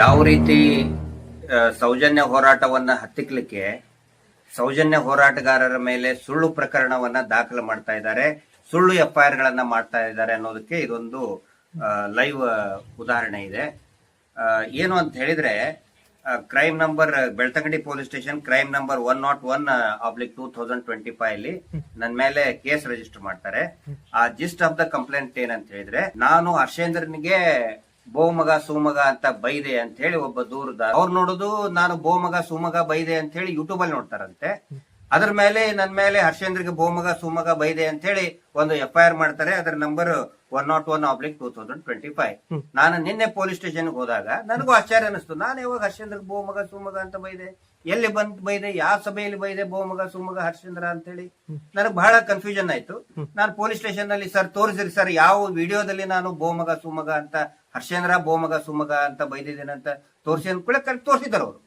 ಯಾವ ರೀತಿ ಸೌಜನ್ಯ ಹೋರಾಟವನ್ನ ಹತ್ತಿಕ್ಲಿಕ್ಕೆ ಸೌಜನ್ಯ ಹೋರಾಟಗಾರರ ಮೇಲೆ ಸುಳ್ಳು ಪ್ರಕರಣವನ್ನ ದಾಖಲು ಮಾಡ್ತಾ ಇದ್ದಾರೆ. ಸುಳ್ಳು ಎಫ್ಐಆರ್ ಗಳನ್ನ ಮಾಡ್ತಾ ಇದ್ದಾರೆ ಅನ್ನೋದಕ್ಕೆ ಇದೊಂದು ಲೈವ್ ಉದಾಹರಣೆ ಇದೆ. ಏನು ಅಂತ ಹೇಳಿದ್ರೆ crime number Belthangady police station crime number one nought one oblique two thousand twenty five ಅಲ್ಲಿ ನನ್ನ ಮೇಲೆ ಕೇಸ್ ರಿಜಿಸ್ಟರ್ ಮಾಡ್ತಾರೆ. ಆ ಜಿಸ್ಟ್ ಆಫ್ ದ ಕಂಪ್ಲೇಂಟ್ ಏನಂತ ಹೇಳಿದ್ರೆ, ನಾನು ಹರ್ಷೇಂದ್ರನಿಗೆ ಬೋಮಗ, ಸುಮಗ ಅಂತ ಬೈದೆ ಅಂತ ಹೇಳಿ ಒಬ್ಬ ದೂರದ ಅವ್ರು ನೋಡುದು ನಾನು ಬೋಮಗ, ಸುಮಗ ಬೈದೆ ಅಂತ ಹೇಳಿ ಯೂಟ್ಯೂಬ್ ಅಲ್ಲಿ ನೋಡ್ತಾರಂತೆ. ಅದ್ರ ಮೇಲೆ ನನ್ನ ಮೇಲೆ ಹರ್ಷೇಂದ್ರಿಗೆ ಬೋಮಗ, ಸುಮಗ ಬೈದೆ ಅಂತ ಹೇಳಿ ಒಂದು ಎಫ್ ಐ ಆರ್ ಮಾಡ್ತಾರೆ. ಅದ್ರ number one nought one oblique two thousand twenty five ನಾನು ನಿನ್ನೆ ಪೊಲೀಸ್ ಸ್ಟೇಷನ್ ಹೋದಾಗ ನನಗೂ ಆಶ್ಚರ್ಯ ಅನಿಸ್ತು ನಾನು ಯಾವಾಗ ಹರ್ಷೇಂದ್ರ ಬೋಮಗ ಸುಮಗ ಅಂತ ಬೈದೆ? ಎಲ್ಲಿ ಬಂದ್ ಬೈದೆ? ಯಾವ ಸಭೆಯಲ್ಲಿ ಬೈದೆ ಬೋಮಗ ಸುಮಗ ಹರ್ಷೇಂದ್ರ ಅಂತ ಹೇಳಿ ನನಗೆ ಬಹಳ ಕನ್ಫ್ಯೂಷನ್ ಆಯ್ತು. ನಾನು ಪೊಲೀಸ್ ಸ್ಟೇಷನ್ನಲ್ಲಿ ಸರ್ ತೋರಿಸಿರಿ ಸರ್ ಯಾವ ವಿಡಿಯೋದಲ್ಲಿ ನಾನು ಬೋಮಗ ಸುಮಗ ಅಂತ ಹರ್ಷೇಂದ್ರ ಬೋಮಗ ಸುಮಗ ಅಂತ ಬೈದಿದ್ದೇನೆ ಅಂತ ತೋರಿಸಿ ಕೂಡ ಕರೆಕ್ಟ್ ತೋರಿಸಿದಾರೆ ಅವರು.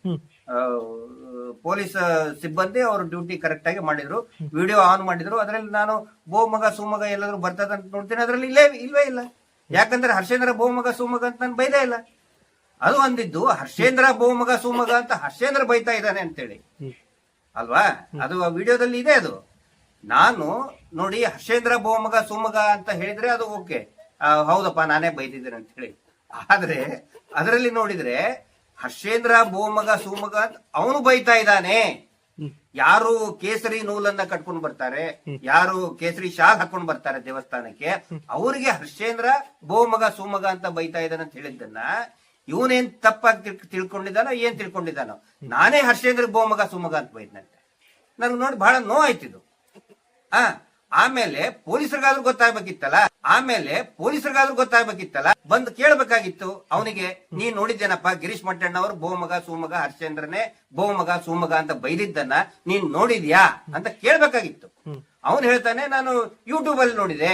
ಪೊಲೀಸ್ ಸಿಬ್ಬಂದಿ ಅವರು ಡ್ಯೂಟಿ ಕರೆಕ್ಟ್ ಆಗಿ ಮಾಡಿದ್ರು. ವಿಡಿಯೋ ಆನ್ ಮಾಡಿದ್ರು. ಅದರಲ್ಲಿ ನಾನು ಬೋಮಗ ಸುಮಗ ಎಲ್ಲಾದ್ರೂ ಬರ್ತದ ಅಂತ ನೋಡ್ತೀನಿ. ಅದ್ರಲ್ಲಿ ಇಲ್ಲೇ ಇಲ್ವೇ ಇಲ್ಲ. ಯಾಕಂದ್ರೆ ಹರ್ಷೇಂದ್ರ ಬೋಮಗ ಸುಮಗ ಅಂತ ನಾನು ಬೈದೇ ಇಲ್ಲ. ಅದು ಒಂದಿದ್ದು ಹರ್ಷೇಂದ್ರ ಬೋಮಗ ಸುಮಗ ಅಂತ ಹರ್ಷೇಂದ್ರ ಬೈತಾ ಇದ್ದಾನೆ ಅಂತೇಳಿ. ಅಲ್ವಾ? ಅದು ಆ ವಿಡಿಯೋದಲ್ಲಿ ಇದೆ ಅದು. ನಾನು ನೋಡಿ ಹರ್ಷೇಂದ್ರ ಬೋಮಗ ಸುಮಗ ಅಂತ ಹೇಳಿದ್ರೆ ಅದು ಓಕೆ. ಹೌದಪ್ಪ ನಾನೇ ಬೈದಿದ್ದೇನೆ ಅಂತ ಹೇಳಿ. ಆದ್ರೆ ಅದರಲ್ಲಿ ನೋಡಿದ್ರೆ ಹರ್ಷೇಂದ್ರ ಬೋಮಗ ಸುಮಗ ಅಂತ ಅವನು ಬೈತಾ ಇದ್ದಾನೆ. ಯಾರು ಕೇಸರಿ ನೂಲನ್ನ ಕಟ್ಕೊಂಡು ಬರ್ತಾರೆ ಯಾರು ಕೇಸರಿ ಶಾಲ್ ಹಾಕೊಂಡು ಬರ್ತಾರೆ ದೇವಸ್ಥಾನಕ್ಕೆ ಅವರಿಗೆ ಹರ್ಷೇಂದ್ರ ಬೋಮಗ ಸುಮಗ ಅಂತ ಬೈತಾ ಇದ್ದಾನೆ ಅಂತ ಹೇಳಿದ್ದನ್ನ ಇವನೇನ್ ತಪ್ಪಾಗಿ ತಿಳ್- ತಿಳ್ಕೊಂಡಿದ್ದಾನೋ ಏನ್ ತಿಳ್ಕೊಂಡಿದ್ದಾನೋ. ನಾನೇ ಹರ್ಷೇಂದ್ರ ಬೋಮಗ ಸೋಮಗ ಅಂತ ಬೈದ್ನಂತೆ. ನನಗೆ ನೋಡಿ ಬಹಳ ನೋವಾಯ್ತಿದ್ದು ಆ ಆಮೇಲೆ ಪೊಲೀಸರಿಗಾದ್ರೂ ಗೊತ್ತಾಗ್ಬೇಕಿತ್ತಲ್ಲ? ಆಮೇಲೆ ಪೊಲೀಸರಿಗಾದ್ರೂ ಗೊತ್ತಾಗ್ಬೇಕಿತ್ತಲ್ಲ? ಬಂದು ಕೇಳ್ಬೇಕಾಗಿತ್ತು. ಅವನಿಗೆ ನೀ ನೋಡಿದ್ದೇನಪ್ಪ? ಗಿರೀಶ್ ಮಟ್ಟಣ್ಣ ಅವರು ಬೋಮಗ ಸೋಮಗ ಹರ್ಷೇಂದ್ರನೇ ಬೋಮಗ ಸೋಮಗ ಅಂತ ಬೈದಿದ್ದನ್ನ ನೀನ್ ನೋಡಿದ್ಯಾ? ಅಂತ ಕೇಳ್ಬೇಕಾಗಿತ್ತು. ಅವನು ಹೇಳ್ತಾನೆ ನಾನು ಯೂಟ್ಯೂಬ್ ಅಲ್ಲಿ ನೋಡಿದೆ.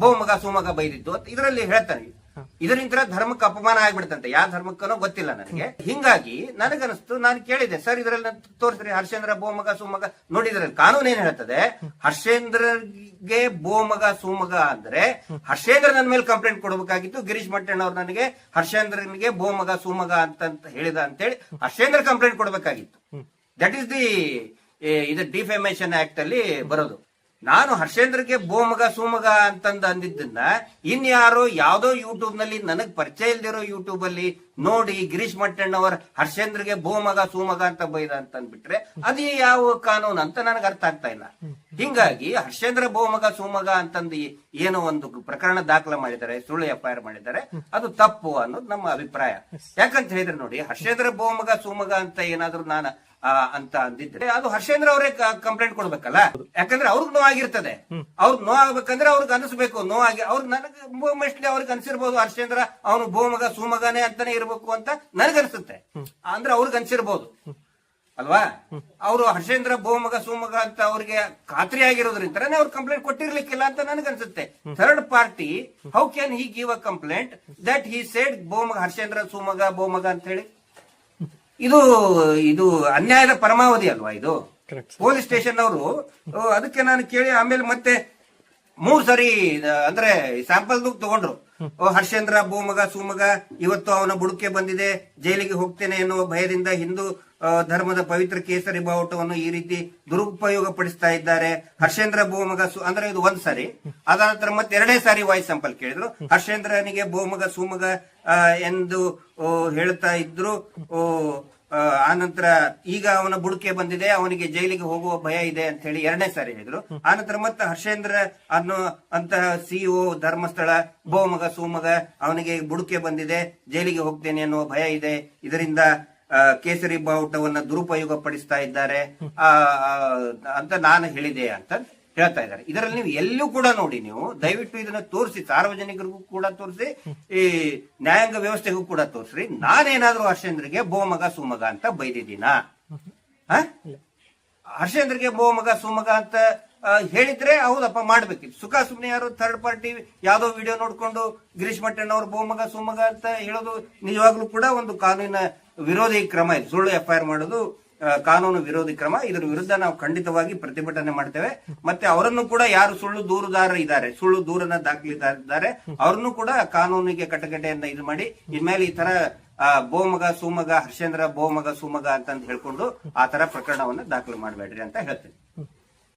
ಭೋಮಗ ಸುಮಗ ಬೈದಿದ್ದು ಅಂತ ಇದರಲ್ಲಿ ಹೇಳ್ತಾನೆ. ಇದರಿಂದ ಧರ್ಮಕ್ಕೆ ಅಪಮಾನ ಆಗ್ಬಿಡ್ತಂತೆ. ಯಾವ ಧರ್ಮಕ್ಕನೋ ಗೊತ್ತಿಲ್ಲ ನನಗೆ. ಹಿಂಗಾಗಿ ನನಗನ್ನಿಸ್ತು ನಾನು ಕೇಳಿದೆ ಸರ್ ಇದರಲ್ಲಿ ತೋರಿಸ್ರಿ ಹರ್ಷೇಂದ್ರ ಬೋಮಗ ಸುಮಗ. ನೋಡಿದ್ರಲ್ಲಿ ಕಾನೂನು ಏನ್ ಹೇಳ್ತದೆ? ಹರ್ಷೇಂದ್ರಗೆ ಬೋಮಗ ಸುಮಗ ಅಂದ್ರೆ ಹರ್ಷೇಂದ್ರ ನನ್ನ ಮೇಲೆ ಕಂಪ್ಲೇಂಟ್ ಕೊಡಬೇಕಾಗಿತ್ತು. ಗಿರೀಶ್ ಮಟ್ಟಣ್ಣ ಅವ್ರು ನನಗೆ ಹರ್ಷೇಂದ್ರನಿಗೆ ಬೋಮಗ ಸುಮಗ ಅಂತ ಹೇಳಿದ ಅಂತೇಳಿ ಹರ್ಷೇಂದ್ರ ಕಂಪ್ಲೇಂಟ್ ಕೊಡಬೇಕಾಗಿತ್ತು. ದಟ್ ಈಸ್ ದಿ ಇದು ಡಿಫೆಮೇಶನ್ ಆಕ್ಟ್ ಅಲ್ಲಿ ಬರೋದು. ನಾನು ಹರ್ಷೇಂದ್ರಗೆ ಬೋಮಗ ಸೂಮಗ ಅಂತಂದು ಅಂದಿದ್ದನ್ನ ಇನ್ಯಾರೋ ಯಾವ್ದೋ ಯೂಟ್ಯೂಬ್ನಲ್ಲಿ ನನಗ್ ಪರಿಚಯ ಇಲ್ದಿರೋ ಯೂಟ್ಯೂಬ್ ಅಲ್ಲಿ ನೋಡಿ ಗಿರೀಶ್ ಮಟ್ಟಣ್ಣವರ್ ಹರ್ಷೇಂದ್ರಗೆ ಬೋಮಗ ಸೂಮಗ ಅಂತ ಬೈದ ಅಂತ ಅಂದ್ಬಿಟ್ರೆ ಅದೇ ಯಾವ ಕಾನೂನು ಅಂತ ನನಗೆ ಅರ್ಥ ಆಗ್ತಾ ಇಲ್ಲ. ಹಿಂಗಾಗಿ ಹರ್ಷೇಂದ್ರ ಬೋಮಗ ಸೂಮಗ ಅಂತಂದು ಏನೋ ಒಂದು ಪ್ರಕರಣ ದಾಖಲೆ ಮಾಡಿದ್ದಾರೆ, ಸುಳ್ಳು ಎಫ್ ಐ ಆರ್ ಮಾಡಿದ್ದಾರೆ, ಅದು ತಪ್ಪು ಅನ್ನೋದು ನಮ್ಮ ಅಭಿಪ್ರಾಯ. ಯಾಕಂತ ಹೇಳಿದ್ರೆ ನೋಡಿ, ಹರ್ಷೇಂದ್ರ ಬೋಮಗ ಸೂಮಗ ಅಂತ ಏನಾದ್ರೂ ನಾನು ಅಂತ ಅಂದಿದ್ರೆ ಅದು ಹರ್ಷೇಂದ್ರ ಅವರೇ ಕಂಪ್ಲೇಂಟ್ ಕೊಡ್ಬೇಕಲ್ಲ? ಯಾಕಂದ್ರೆ ಆಗಿರ್ತದೆ ನೋವಾಗಿರ್ತದೆ. ಅವ್ರಿಗೆ ನೋವಾಗ್ಬೇಕಂದ್ರೆ ಅವ್ರಿಗೆ ಅನಿಸ್ಬೇಕು. ಆಗಿ ಅವ್ರಿಗೆ ನನಗೆ ಮೋಸ್ಟ್ಲಿ ಅವ್ರಿಗೆ ಅನ್ಸಿರ್ಬೋದು ಹರ್ಷೇಂದ್ರ ಅವನು ಭೂಮಗ ಸುಮಗನೇ ಅಂತಾನೆ ಇರ್ಬೇಕು ಅಂತ ನನಗನ್ಸುತ್ತೆ ಅಂದ್ರೆ ಅವ್ರಿಗೆ ಅನ್ಸಿರ್ಬೋದು. ಅಲ್ವಾ? ಅವರು ಹರ್ಷೇಂದ್ರ ಬೋಮಗ ಸುಮಗ ಅಂತ ಅವ್ರಿಗೆ ಖಾತ್ರಿ ಆಗಿರೋದ್ರಿಂದನೇ ಅವ್ರು ಕಂಪ್ಲೇಂಟ್ ಕೊಟ್ಟಿರ್ಲಿಕ್ಕಿಲ್ಲ ಅಂತ ನನಗನ್ಸುತ್ತೆ third party how can he give a complaint that he said ಬೋಮಗ Harshendra ಸುಮಗ ಬೋಮಗ ಅಂತ ಹೇಳಿ? ಇದು ಇದು ಅನ್ಯಾಯದ ಪರಮಾವಧಿ ಅಲ್ವಾ ಇದು? ಪೊಲೀಸ್ ಸ್ಟೇಷನ್ ಅವರು ಅದಕ್ಕೆ ನಾನು ಕೇಳಿ ಆಮೇಲೆ ಮತ್ತೆ ಮೂರ್ ಸರಿ ಅಂದ್ರೆ ಸ್ಯಾಂಪಲ್ ತಗೊಂಡ್ರು. ಹರ್ಷೇಂದ್ರ ಭೂಮಗ ಸುಮಗ ಇವತ್ತು ಅವನ ಬುಡಕೆ ಬಂದಿದೆ ಜೈಲಿಗೆ ಹೋಗ್ತೇನೆ ಎನ್ನುವ ಭಯದಿಂದ ಹಿಂದೂ ಧರ್ಮದ ಪವಿತ್ರ ಕೇಸರಿ ಬಾವುಟವನ್ನು ಈ ರೀತಿ ದುರುಪಯೋಗ ಪಡಿಸ್ತಾ ಇದ್ದಾರೆ. ಹರ್ಷೇಂದ್ರ ಭೋಮಗ ಅಂದ್ರೆ ಇದು ಒಂದ್ ಸಾರಿ. ಅದಾದ ನಂತರ ಮತ್ತೆ ಎರಡನೇ ಸಾರಿ ವಾಯ್ಸ್ ಸಂಪಲ್ ಕೇಳಿದ್ರು. ಹರ್ಷೇಂದ್ರನಿಗೆ ಭೋಮಗ ಸುಮಗ ಆ, ಎಂದು ಹೇಳ್ತಾ ಇದ್ರು. ಆ, ಆನಂತರ ಈಗ ಅವನ ಬುಡಕೆ ಬಂದಿದೆ. ಅವನಿಗೆ ಜೈಲಿಗೆ ಹೋಗುವ ಭಯ ಇದೆ ಅಂತ ಹೇಳಿ ಎರಡನೇ ಸಾರಿ ಹೇಳಿದ್ರು. ಆನಂತರ ಮತ್ತೆ ಹರ್ಷೇಂದ್ರ ಅನ್ನೋ ಅಂತಹ ಸಿಇಒ ಧರ್ಮಸ್ಥಳ ಬೋಮಗ ಸೋಮಗ ಅವನಿಗೆ ಬುಡಕೆ ಬಂದಿದೆ. ಜೈಲಿಗೆ ಹೋಗ್ತೇನೆ ಅನ್ನುವ ಭಯ ಇದೆ. ಇದರಿಂದ ಆ, ಕೇಸರಿ ಬಾವುಟವನ್ನ ದುರುಪಯೋಗ ಪಡಿಸ್ತಾ ಇದ್ದಾರೆ ಅಂತ ನಾನು ಹೇಳಿದೆ ಅಂತ ಹೇಳ್ತಾ ಇದ್ದಾರೆ. ಇದರಲ್ಲಿ ನೀವು ಎಲ್ಲೂ ಕೂಡ ನೋಡಿ ನೀವು, ದಯವಿಟ್ಟು ಇದನ್ನ ತೋರಿಸಿ, ಸಾರ್ವಜನಿಕರಿಗೂ ಕೂಡ ತೋರಿಸಿ, ಈ ನ್ಯಾಯಾಂಗ ವ್ಯವಸ್ಥೆಗೂ ಕೂಡ ತೋರಿಸ್ರಿ. ನಾನೇನಾದ್ರೂ ಹರ್ಷೇಂದ್ರಿಗೆ ಬೋಮಗ ಸುಮಗ ಅಂತ ಬೈದಿದ್ದೀನ? ಹರ್ಷೇಂದ್ರಿಗೆ ಬೋಮಗ ಸುಮಗ ಅಂತ ಹೇಳಿದ್ರೆ ಹೌದಪ್ಪ, ಮಾಡ್ಬೇಕಿತ್ತು. ಸುಖ ಸುಮ್ನೆ ಯಾರು ಥರ್ಡ್ ಪಾರ್ಟಿ ಯಾವ್ದೋ ವಿಡಿಯೋ ನೋಡ್ಕೊಂಡು, ಗಿರೀಶ್ ಮಟ್ಟಣ್ಣ ಅವ್ರು ಬೋಮಗ ಸುಮಗ ಅಂತ ಹೇಳೋದು ನಿಜವಾಗ್ಲೂ ಕೂಡ ಒಂದು ಕಾನೂನಿನ ವಿರೋಧಿ ಕ್ರಮ ಇದು. ಸುಳ್ಳು ಎಫ್ಐಆರ್ ಮಾಡೋದು ಕಾನೂನು ವಿರೋಧಿ ಕ್ರಮ. ಇದರ ವಿರುದ್ಧ ನಾವು ಖಂಡಿತವಾಗಿ ಪ್ರತಿಭಟನೆ ಮಾಡ್ತೇವೆ. ಮತ್ತೆ ಅವರನ್ನು ಕೂಡ ಯಾರು ಸುಳ್ಳು ದೂರುದಾರ ಇದ್ದಾರೆ, ಸುಳ್ಳು ದೂರನ್ನ ದಾಖಲಿದ್ದಾರೆ ಅವ್ರನ್ನು ಕೂಡ ಕಾನೂನಿಗೆ ಕಟಕಟೆಯನ್ನ ಇದು ಮಾಡಿ, ಇನ್ಮೇಲೆ ಈ ತರ ಬೋಮಗ, ಸುಮಗ, ಹರ್ಷೇಂದ್ರ, ಬೋಮಗ, ಸುಮಗ ಅಂತಂದು ಹೇಳ್ಕೊಂಡು ಆ ತರ ಪ್ರಕರಣವನ್ನ ದಾಖಲು ಮಾಡಬೇಡ್ರಿ ಅಂತ ಹೇಳ್ತೀನಿ.